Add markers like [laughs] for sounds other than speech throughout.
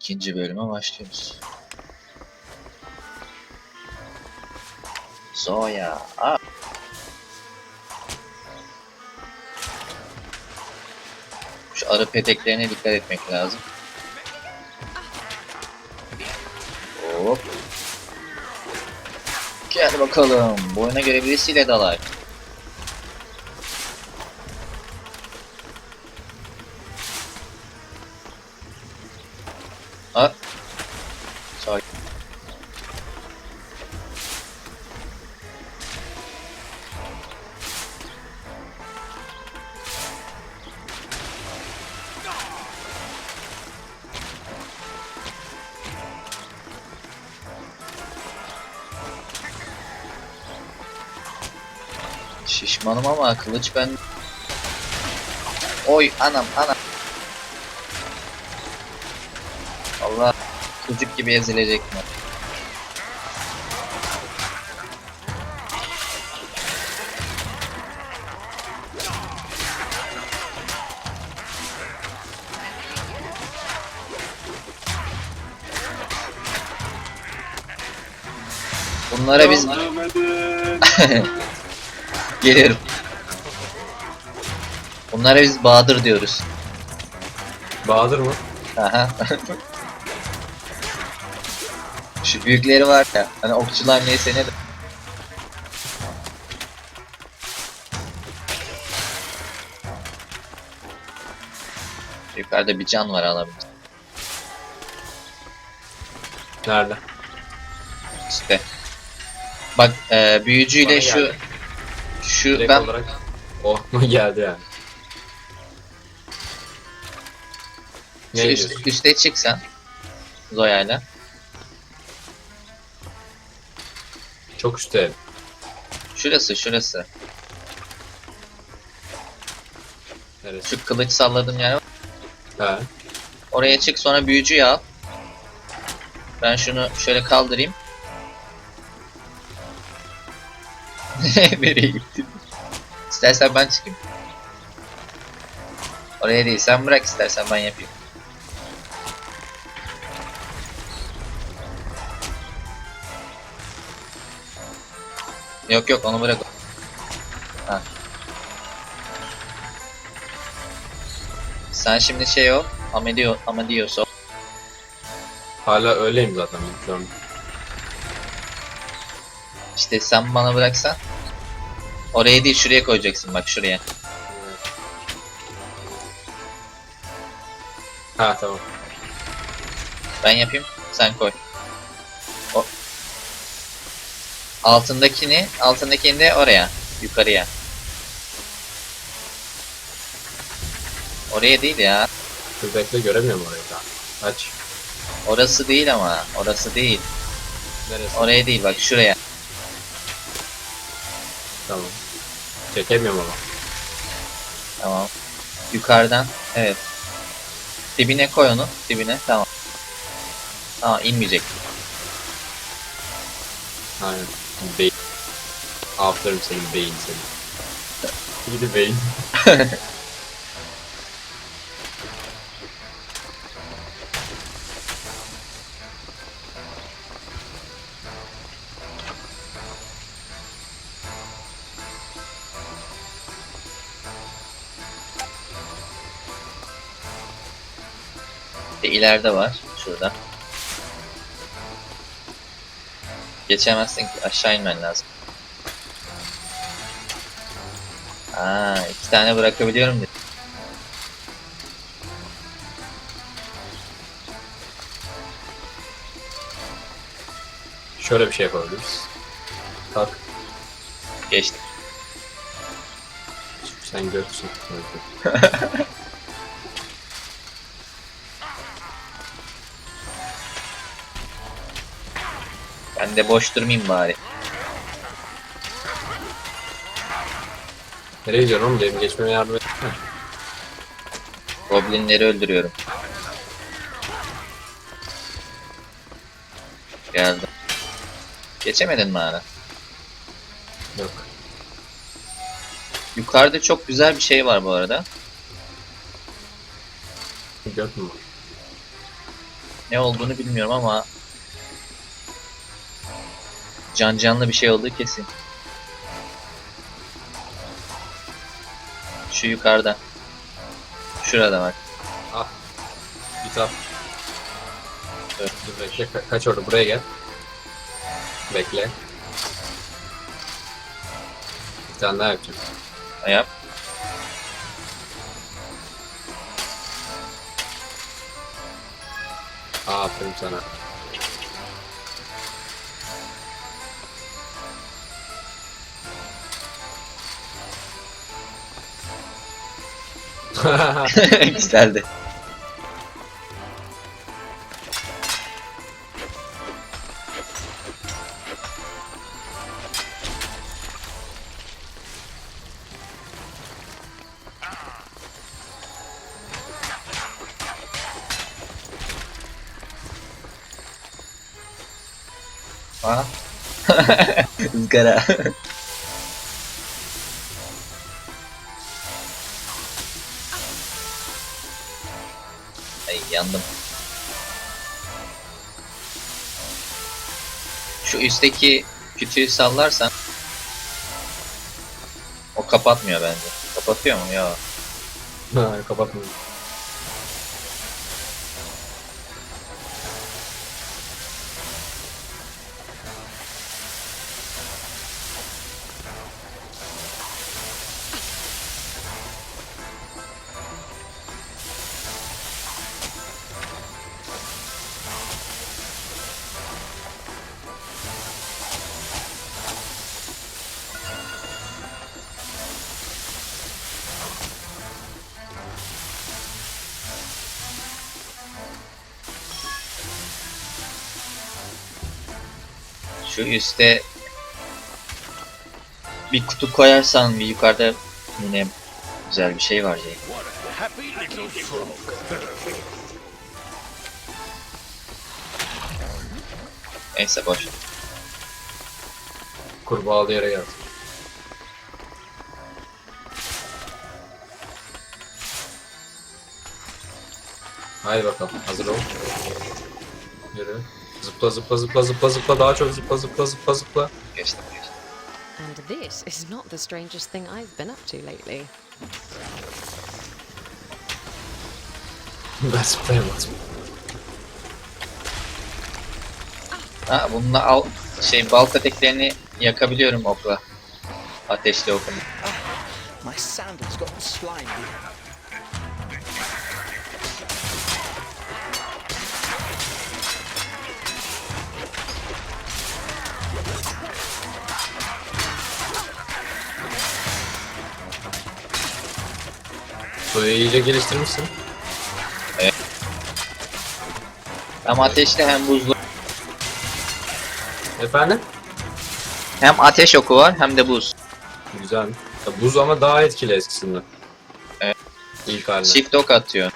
İkinci bölüme başlıyoruz. Zoya. Aa. Şu arı peteklerine dikkat etmek lazım. Hop. Gel bakalım. Boyuna göre birisiyle dalay. Şişmanım ama kılıç ben... Oy anam anam. Allah çocuk gibi ezilecek mi? Bunlara biz [laughs] geliyorum. Bunlara biz Bahadır diyoruz. Bahadır mı? Aha. Şu büyükleri var ya. Hani okçular neyse ne de. Yukarıda bir can var alabilir. Nerede? İşte. Bak e, büyücüyle Bana şu geldi. Şu Direkt ben olarak o [laughs] geldi yani. Ne şu diyorsun? üst, üste çık sen. Zoya'yla. Çok üstte. Şurası şurası. Neresi? Şu kılıç salladığım yer var. Ha. Oraya çık sonra büyücüyü al. Ben şunu şöyle kaldırayım. [laughs] Nereye gittin? İstersen ben çıkayım. Oraya değil sen bırak istersen ben yapayım. Yok yok onu bırak. Ha. Sen şimdi şey ol. Amadio, Amadios ol. Hala öyleyim zaten an. İşte sen bana bıraksan. Oraya değil şuraya koyacaksın bak şuraya. Ha tamam. Ben yapayım sen koy. O. Altındakini, altındakini de oraya. Yukarıya. Oraya değil ya. Dur bekle göremiyorum orayı daha. Aç. Orası değil ama. Orası değil. Neresi? Oraya değil bak şuraya. Tamam. Çekemiyorum ama. Tamam. Yukarıdan. Evet. Dibine koy onu. Dibine. Tamam. Tamam inmeyecek. Aynen. Beyin. Aferin senin beyin senin. Gidi beyin. [laughs] Bir ileride var. Şurada. Geçemezsin ki. Aşağı inmen lazım. Aa, iki tane bırakabiliyorum dedi. Şöyle bir şey yapabiliriz. Kalk. Geçtik. Sen görsün. [laughs] Ben de boş durmayayım bari. Nereye gidiyorsun oğlum? Benim geçmeme yardım et. Goblinleri öldürüyorum. Geldim. Geçemedin mi hala? Yok. Yukarıda çok güzel bir şey var bu arada. Göt mü var? Ne olduğunu bilmiyorum ama can canlı bir şey olduğu kesin. Şu yukarıda. Şurada bak. Ah. Git al. Dur. Dur bekle. Ka- kaç orada buraya gel. Bekle. Bir tane daha yapacağım. Yap. Aferin sana. Güzeldi. Ha? Izgara. Ay yandım. Şu üstteki kütüğü sallarsan o kapatmıyor bence. Kapatıyor mu? Ya. Ha, Kapatma. Şu üstte bir kutu koyarsan bir yukarıda yine güzel bir şey var frog. Neyse boş. Kurbağalı yere gel. Haydi bakalım. Hazır ol. Yürü. Zıpla zıpla zıpla zıpla zıpla daha çok zıpla zıpla zıpla zıpla. Geçtim geçtim. And this is not the strangest thing I've been up to lately. [laughs] ben zıplayamadım. Ha bununla al şey bal peteklerini yakabiliyorum okla. Ateşli okla. My sandals got slimy. Suyu iyice geliştirmişsin. Hem ateşli hem buzlu. Efendim? Hem ateş oku var hem de buz. Güzel. Ya buz ama daha etkili eskisinden. Evet. İlk haline. Shift ok atıyor.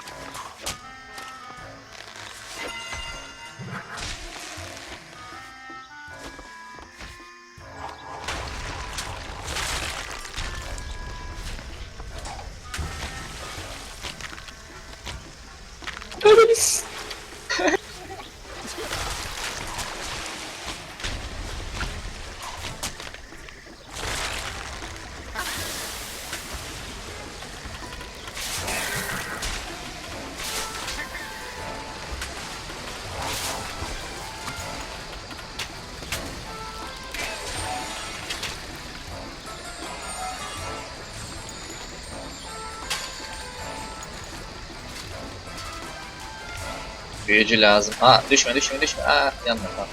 Büyücü lazım. Aa düşme düşme düşme. Aa yanma tamam.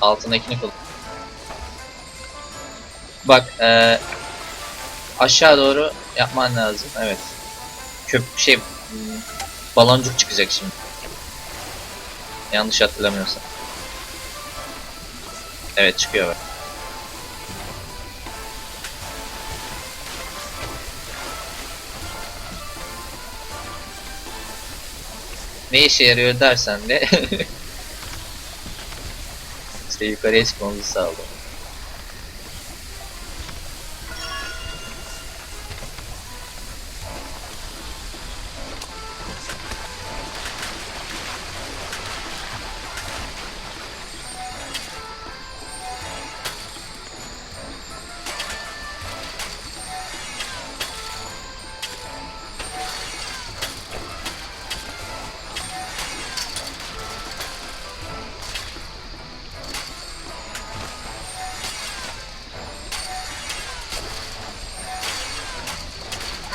Altındakini kul. Bak eee aşağı doğru yapman lazım. Evet. Köp şey baloncuk çıkacak şimdi. Yanlış hatırlamıyorsam. Evet çıkıyor bak. Ne işe yarıyor dersen de [laughs] işte yukarıya çıkmamızı sağlıyor.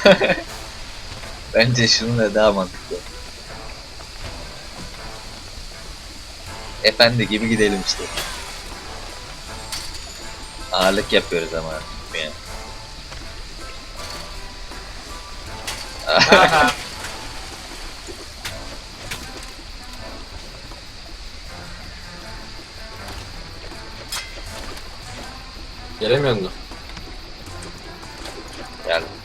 [laughs] Bence şununla daha mantıklı. Efendi gibi gidelim işte. Ağırlık yapıyoruz ama. Yani. [laughs] Gelemiyor musun? Geldim.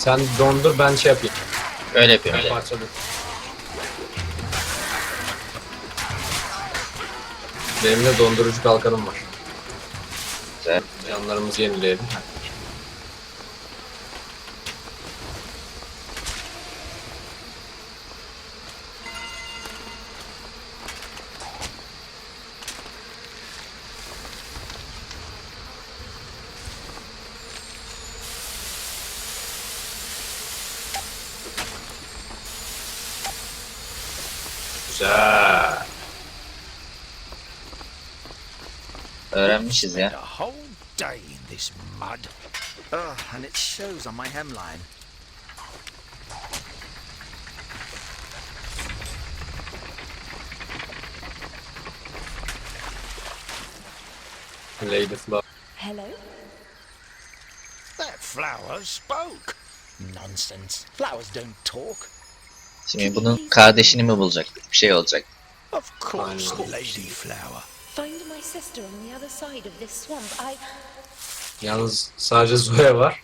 Sen dondur ben şey yapayım. Öyle. Ben öyle. parçalayayım. Benim de dondurucu kalkanım var. Güzel. Canlarımızı yenileyelim. Güzel. Öğrenmişiz ya. a whole day in this mud. Ugh, and it shows on my hemline. Lady Flower. Hello? That flower spoke. Nonsense. Flowers don't talk. Şimdi bunun kardeşini mi bulacak? Bir şey olacak. Of course. Lady Flower. Find my sister on the other side of this swamp. I. Yalnız sadece Zoya var.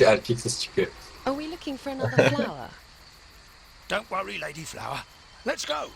Erkek ses çıkıyor. Are we looking for another flower? [laughs] Don't worry, Lady Flower. Let's go.